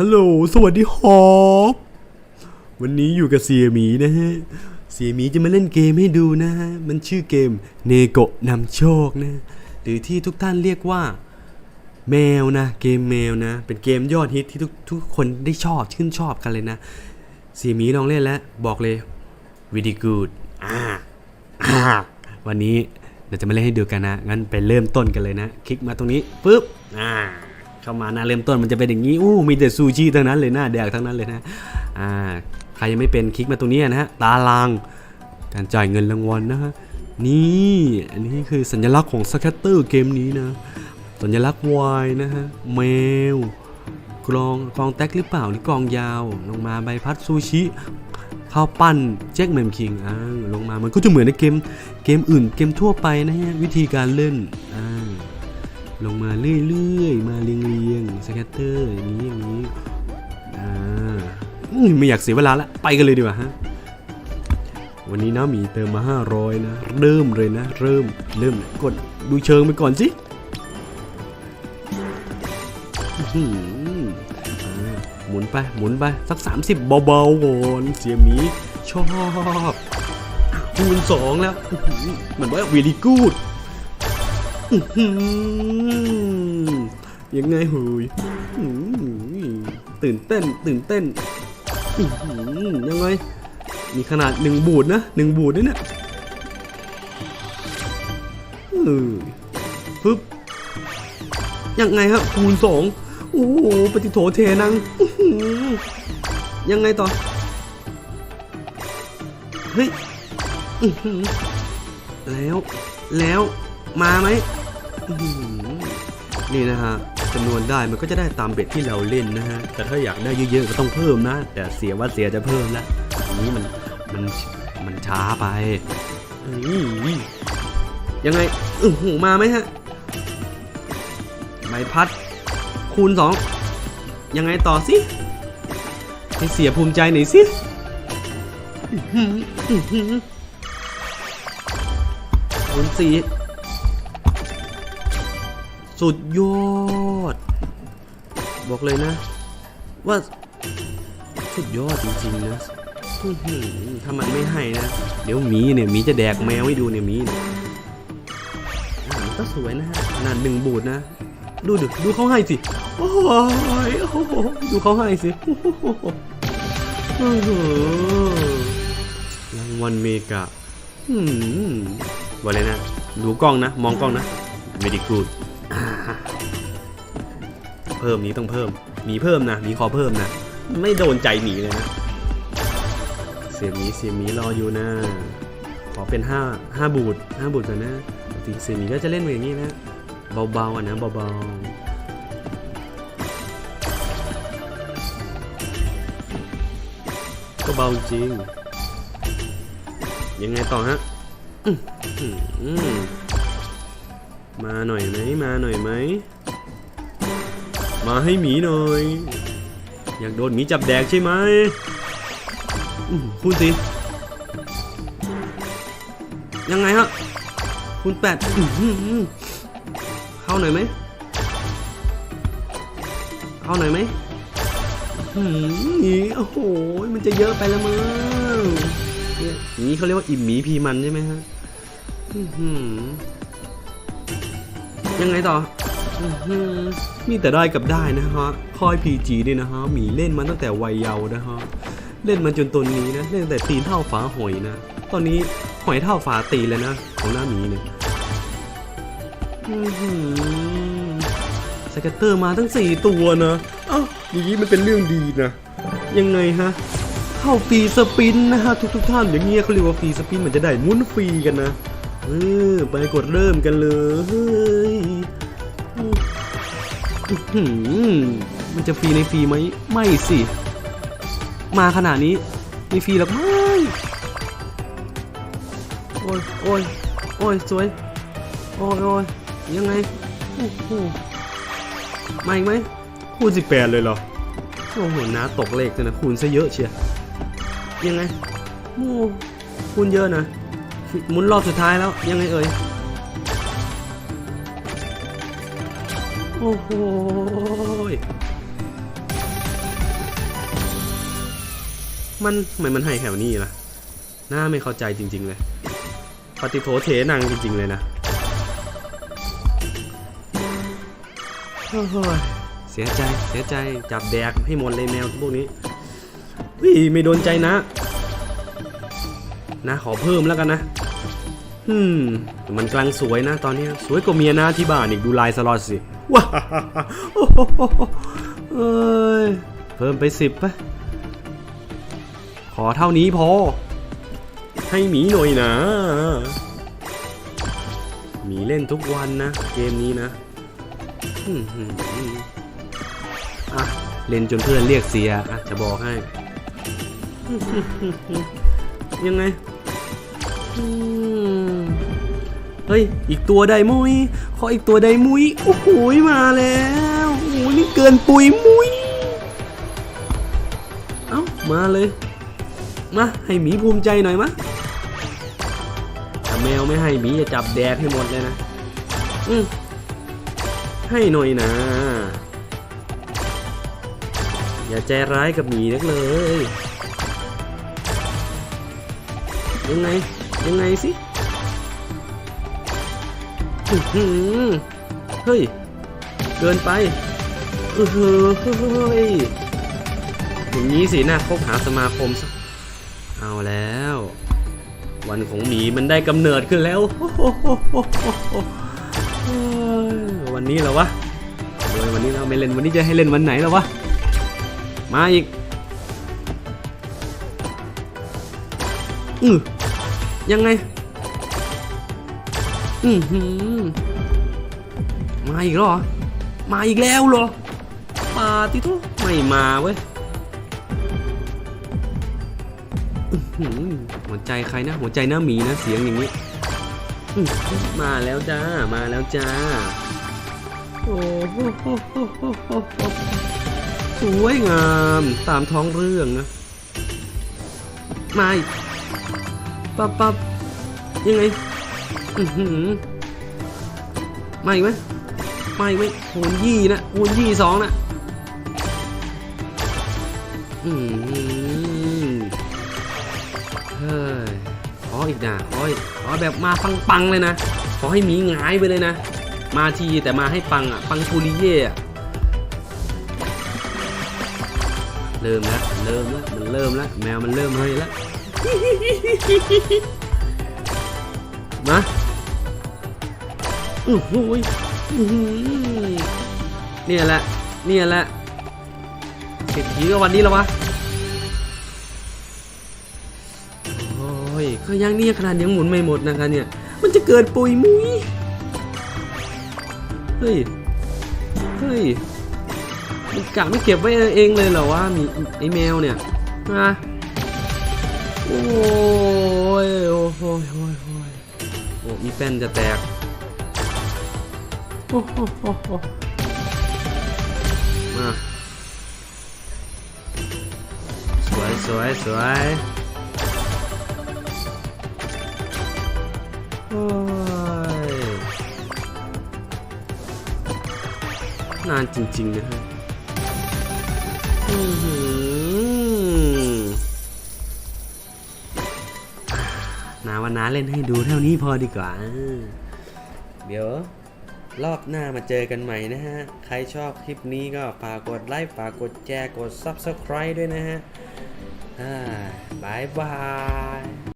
ฮัลโหล สวัสดีฮอปวันนี้อยู่กับเสียหมีนะฮะ เสียหมีจะมาเล่นเกมให้ดูนะฮะ มันชื่อเกมเนโกะนำโชคนะ หรือที่ทุกท่านเรียกว่า แมวนะ เกมแมวนะ เป็นเกมยอดฮิตที่ทุกทุกคนได้ชอบชื่นชอบกันเลยนะ เสียหมีลองเล่นแล้ว บอกเลย really good อ่าอ่าวันนี้เราจะมาเล่นให้ดูกันนะ งั้นไปเริ่มต้นกันเลยนะ คลิกมาตรงนี้ปุ๊บอ่า เข้ามาหน้าเริ่มต้นมันจะเป็นอย่างนี้อู้มีแต่ซูชิทั้งนั้นเลยหน้าแดกทั้งนั้นเลยนะอ่าใครยังไม่เป็นคลิกมาตรงนี้นะฮะตารางการจ่ายเงินรางวัลนะฮะนี่อันนี้คือสัญลักษณ์ของสแคตเตอร์เกมนี้นะสัญลักษณ์ Y นะฮะแมวกลองกลองแท็กหรือเปล่านี่กลองยาว ลงมาใบพัดซูชิข้าวปั้นแจ็คแมมคิงอ่าลงมามันก็จะเหมือนในเกมเกมอื่นเกมทั่วไปนะฮะวิธีการเล่นอ่า ลงมาเรื่อยๆ มาเรียงๆสแคตเตอร์อย่างนี้อย่างนี้อ่าไม่อยากเสียเวลาละ ไปกันเลยดีกว่าฮะ วันนี้นะมีเติมมา 500 นะ เริ่มเลยนะ เริ่ม เริ่มกดดูเชิงไปก่อนสิหมุนไป หมุนไป สัก 30 เบาๆก่อนเสียมีชอบคูณสองแล้วเหมือนว่าวีลีกูด ยังไงหุยตื่นเต้น ตื่นเต้นยังไงมีขนาดหนึ่งบูดนะหนึ่งบูดด้วยเนี่ยปึ๊บยังไงครับคูณสองโอ้โหปฏิโถเทนังยังไงต่อ เฮ้ยแล้วแล้ว มาไหมนี่นะฮะจำนวนได้มันก็จะได้ตามเบ็ดที่เราเล่นนะฮะ แต่ถ้าอยากได้เยอะๆก็ต้องเพิ่มนะ แต่เสียว่าเสียจะเพิ่มละอันนี้มันมันมันช้าไปยังไงอื้อหือมาไหมฮะใบพัด คูณสองยังไงต่อสิให้เสียภูมิใจหน่อยสิคูณสี่ สุดยอด บอกเลยนะ ว่าสุดยอดจริงๆนะถ้ามันไม่ให้นะ เดี๋ยวหมีเนี่ยหมีจะแดกแมวให้ดูเนี่ยหมีเนี่ยก็สวยนะฮะขนาดหนึ่งบูดนะ ดูดิดูเขาให้สิ โอ้ยโอ้โหดูเขาให้สิโอ้โหรางวัลเมกะอืมว่าเลยนะ ดูกล้องนะ มองกล้องนะไม่ด้กูด เพิ่มนี้ต้องเพิ่ม มีเพิ่มนะ มีขอเพิ่มนะ ไม่โดนใจหมีเลยนะ เสียหมีเสียหมีรออยู่นะ ขอเป็นห้าห้าบูดห้าบูดก่อนนะปกติเสียหมีก็จะเล่นแบบอย่างนี้นะ เบาๆอะนะเบาๆก็เบาจริง ยังไงต่อฮะอื้อหือ มาหน่อยไหมมาหน่อยไหม มาให้หมีหน่อย อยากโดนหมีจับแดกใช่ไหมอื้อคุณสิยังไงฮะคุณแปดเข้าหน่อยไหมเข้าหน่อยไหมหมนี่โอ้โหมันจะเยอะไปแล้วมั้งนี่เขาเรียกว่าอิ่มหมีพีมันใช่ไหมฮะอื้อหือ ยังไงต่อมีแต่ได้กับได้นะฮะคอยพีจีนี่นะฮะหมีเล่นมาตั้งแต่วัยเยาว์นะฮะเล่นมาจนตนนี้นะเล่นแต่ตีนเท่าฝาหอยนะ ตอนนี้หอยเท่าฝาตีนแล้วนะ ของหน้าหมีเนี่ยสก็ตเตอร์มาทั้ง4ตัวนะเอ้าอย่างนี้มันเป็นเรื่องดีนะยังไงฮะเข้าฟรีสปินนะฮะทุกทุกท่านอย่างเงี้ยเขาเรียกว่าฟรีสปินมันจะได้มุนฟรีกันนะ ออไปกดเริ่มกันเลยมันจะฟรีในฟรีไหมไม่สิ มาขนาดนี้ม่ฟรีหรอกไม่โอ้ยโอ้ยโอ้ยสวย โอ้ยโอ้ยยังไงโอ้โหมาอีกไหมคูณสิบแปดเลยเหรอโอ้โหน้าตกเลขเลยนะคูณซะเยอะเชียยังไงโอ้คูณเยอะนะ หมุนรอบสุดท้ายแล้วยังไงเอ่ย โอ้โหมันทำไมมันให้แถวนี้ล่ะ หน้าไม่เข้าใจจริง ๆ เลย ปฏิโถเถนังจริง ๆ เลยนะ โอ้โหเสียใจ เสียใจ จับแดกให้หมดเลยแมวพวกนี้เฮ้ยไม่โดนใจนะ นะ ขอเพิ่มแล้วกันนะอืมมันกลังสวยนะตอนนี้สวยกว่าเมียนะที่บ้านอีกดูลายสลอดสิว้าเอ้ยเพิ่มไปสิบปะขอเท่านี้พอ ให้หมีหน่อยนะหมีเล่นทุกวันนะ เกมนี้นะอืมอืมอืมอะเล่นจนเพื่อนเรียกเสียอะจะบอกให้ ยังไงเฮ้ย อีกตัวได้มุย ขออีกตัวได้มุย โอ้โหมาแล้วโอ้โหนี่เกินปุยมุย เอ้า มาเลย มา ให้หมีภูมิใจหน่อยมะถ้าแมวไม่ให้หมีจะจับแดดให้หมดเลยนะ อืมให้หน่อยนะ อย่าใจร้ายกับหมีนักเลย ยังไง ยังไงสิเฮ้ย เกินไปเฮ้ยอย่างนี้สินะคบหาสมาคมซะเอาแล้ว วันของหมีมันได้กำเนิดขึ้นแล้ว วันนี้เหรอวะโอ้ยวันนี้เราไม่เล่นวันนี้จะให้เล่นวันไหนแล้ววะ มาอีก อือ ยังไง อือหือมาอีกแล้วเหรอ มาอีกแล้วเหรอมาติทุไม่มาเว้ยหัวใจใครนะ หัวใจหน้าหมีนะเสียงอย่างนี้ มาแล้วจ้า มาแล้วจ้า โอ้โหโหหหหโหสวยงามตามท้องเรื่องนะ มาอีก ปั๊บปั๊บยังไง อือหือมาอีกไหมมาอีกไหมโหนยี่นะโหนยี่สองนะอืมเฮ้ยขออีกนะขออีกขอแบบมาปังๆเลยนะ ขอให้หมีหงายไปเลยนะ มาทีแต่มาให้ปังอะ ปังปูริเย่อะเริ่มแล้ว เริ่มแล้ว มันเริ่มแล้ว แมวมันเริ่มให้แล้ว มาอื้หืออื้อหือเนี่ยแหละ เนี่ยแหละเศรษฐีก็วันนี้แล้ววะ โอ้ยก็ยังเนี่ยขนาดยังหมุนไม่หมดนะคะเนี่ย มันจะเกิดปุยมุยเฮ้ย เฮ้ยมันกะไม่เก็บไว้เองเลยเหรอวะมีไอแมวเนี่ยฮะ โอ้ยโอ้โหโอ้ยโอ้ยโอ้มีแป้นจะแตกโอ้โหมาสวยสวยสวยโอ้ยนานจริง ๆ นะฮะ นาวันนาเล่นให้ดูเท่านี้พอดีกว่า เดี๋ยวรอบหน้ามาเจอกันใหม่นะฮะ ใครชอบคลิปนี้ก็ฝากกดไลค์ฝากกดแชร์กด Subscribe ด้วยนะฮะบายบาย